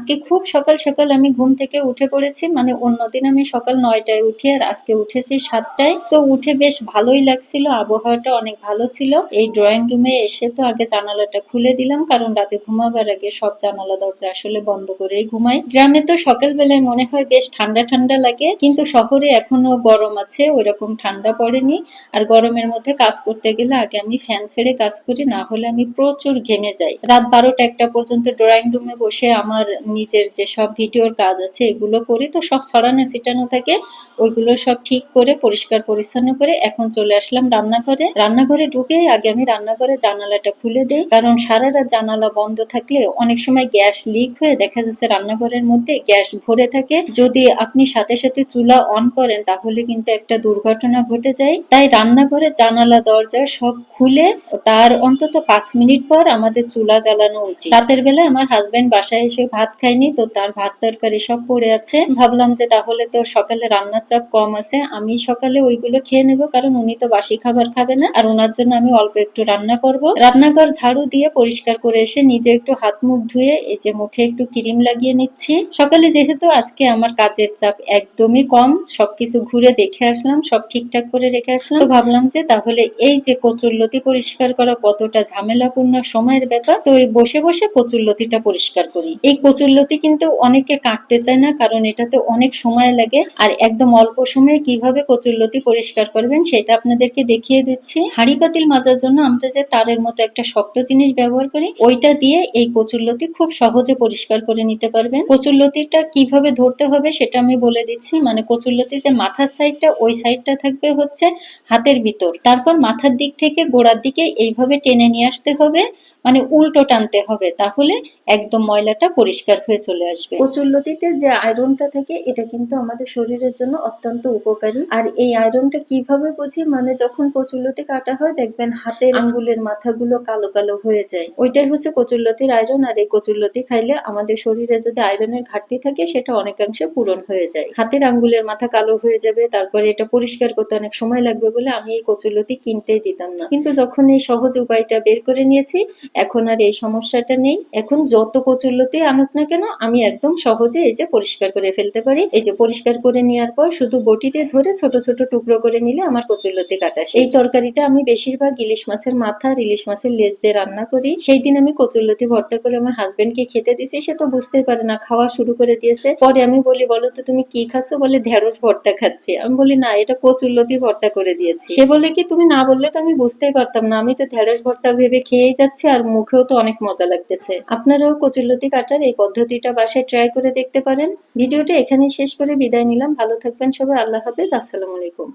আজকে খুব সকাল সকাল আমি ঘুম থেকে উঠে পড়েছি মানে অন্যদিন আমি সকাল নয়টায় উঠি আর আজকে উঠেছি সাতটায়। তো উঠে বেশ ভালোই লাগছিল, আবহাওয়াটা অনেক ভালো ছিল। এই ড্রয়িং রুমে এসে তো আগে জানালাটা খুলে দিলাম, কারণ রাতে ঘুমাবার আগে সব জানালা দরজা আসলে বন্ধ করেই ঘুমাই। গ্রামে তো সকাল বেলায় মনে হয় বেশ ঠান্ডা ঠান্ডা লাগে, কিন্তু শহরে এখনও গরম আছে, ওইরকম ঠান্ডা পড়েনি। আর গরমের মধ্যে কাজ করতে গেলে আগে আমি ফ্যান ছেড়ে কাজ করি, না হলে আমি প্রচুর ঘেমে যাই। রাত বারোটা একটা পর্যন্ত ড্রয়িং রুমে বসে আমার নিজের যে সব ভিডিওর কাজ আছে এগুলো করি তো সব ছড়ানো ছিটানো থাকে ওইগুলো সব ঠিক করে, পরিষ্কার পরিচ্ছন্ন করে এখন চলে আসলাম রান্নাঘরে। রান্নাঘরে ঢুকে আগে আমি রান্নাঘরে জানালাটা খুলে দেই। কারণ সারা রাত জানালা বন্ধ থাকলে অনেক সময় গ্যাস লিক হয়ে দেখা যাচ্ছে রান্নাঘরের মধ্যে গ্যাস ভরে থাকে। যদি আপনি সাথে সাথে চুলা অন করেন তাহলে কিন্তু একটা দুর্ঘটনা ঘটে যায়। তাই রান্নাঘরে জানালা, দরজা সব খুলে তার অন্তত পাঁচ মিনিট পর আমাদের চুলা জ্বালানো উচিত। রাতের বেলা আমার হাজবেন্ড বাসায় এসে ভাত খায়নি তো তার ভাত তরকারি সব পড়ে আছে। ভাবলাম যে তাহলে তো সকালে রান্নার চাপ কম আছে, আমি সকালে ওইগুলো খেয়ে নেব, কারণ উনি তো বাসি খাবার খাবে না। আর ওনার জন্য আমি অল্প একটু রান্না করব। রান্নাঘর ঝাড়ু দিয়ে পরিষ্কার করে এসে নিজে একটু হাত মুখ ধুয়ে, এই যে মুখে একটু ক্রিম লাগিয়ে নিচ্ছি। সকালে যেহেতু আজকে আমার কাজের চাপ একদমই কম, সবকিছু ঘুরে দেখে আসলাম, সব ঠিকঠাক করে রেখে আসলাম। তো ভাবলাম যে তাহলে এই যে কচুরলতি পরিষ্কার করা কতটা ঝামেলাপূর্ণ সময়ের ব্যাপার, তো এই বসে বসে কচুরলতিটা পরিষ্কার করি। এই কচুরলতি কিন্তু অনেকে কাটতে চায় না, কারণ এটাতে অনেক সময় লাগে। আর একদম অল্প সময়ে কীভাবে কচুরলতি পরিষ্কার করবেন সেটা আপনাদেরকে দেখিয়ে দিচ্ছি। হাঁড়ি পাতিল মাজার জন্য আমরা যে তারের মতো একটা শক্ত জিনিস ব্যবহার করি, ওইটা দিয়ে এই কচুরলতি খুব সহজে পরিষ্কার করে নিতে পারবেন। কচুরলতিটা কীভাবে ধরতে হবে সেটা আমি বলে দিচ্ছি। মানে কচুরলতি যে মাথার সাইডটা, ওই সাইডটা থাকবে হচ্ছে হাতের ভিতর। তারপর মাথার দিক থেকে গোড়ার দিকে এইভাবে টেনে নিয়ে আসতে হবে। মানে উল্টো টানতে হবে, তাহলে একদম ময়লাটা পরিষ্কার হয়ে চলে আসবে। কচুরলতিতে যে আয়রনটা থাকে, এটা কিন্তু আমাদের শরীরের জন্য অত্যন্ত উপকারী। আর এই আয়রনটা কীভাবে বুঝি? মানে যখন কচুরলতি কাটা হয়, দেখবেন হাতের আঙ্গুলের মাথাগুলো কালো কালো হয়ে যায়। ওইটাই হচ্ছে কচুরলতির আয়রন। আর এই কচুরলতি খাইলে আমাদের শরীরে যদি আয়রনের ঘাটতি থাকে, সেটা অনেকাংশে পূরণ হয়ে যায়। হাতের আঙ্গুলের মাথা কালো হয়ে যাবে, তারপরে এটা পরিষ্কার করতে অনেক সময় লাগবে বলে আমি এই কচুরলতি কিনতেই দিতাম না। কিন্তু যখন এই সহজ উপায়টা বের করে নিয়েছি, এখন আর এই সমস্যাটা নেই। এখন যত কচুরলতি আনুক না কেন, আমি একদম সহজে এই যে পরিষ্কার করে ফেলতে পারি। এই যে পরিষ্কার করে নেওয়ার পর শুধু বটিতে ধরে ছোট ছোট টুকরো করে নিলে আমার কচুরলতি কাটা এই তরকারিটা আমি বেশিরভাগ ইলিশ মাছের মাথা আর ইলিশ মাছের লেজ দিয়ে রান্না করি। সেই দিন আমি কচুরলতি ভর্তা করে আমার হাজবেন্ডকে খেতে দিয়েছি সে তো বুঝতেই পারে না, খাওয়া শুরু করে দিয়েছে। পরে আমি বলি, বলো তো, তুমি কি খাচ্ছ? বলে, ঢেঁড়স ভর্তা খাচ্ছি। আমি বলি, না, এটা কচুরলতি ভর্তা করে দিয়েছি। সে বলে, কি তুমি না বললে তো আমি বুঝতেই পারতাম না। আমি তো ঢেঁড়স ভর্তা ভেবে খেয়েই যাচ্ছি, আর মুখেও তো অনেক মজা লাগতেছে। আপনারাও কচুরলতি কাটার এই পদ্ধতিটা বাসায় ট্রাই করে দেখতে পারেন। ভিডিওটা এখানেই শেষ করে বিদায় নিলাম। ভালো থাকবেন সবাই। আল্লাহ হাফেজ। আসসালামু আলাইকুম।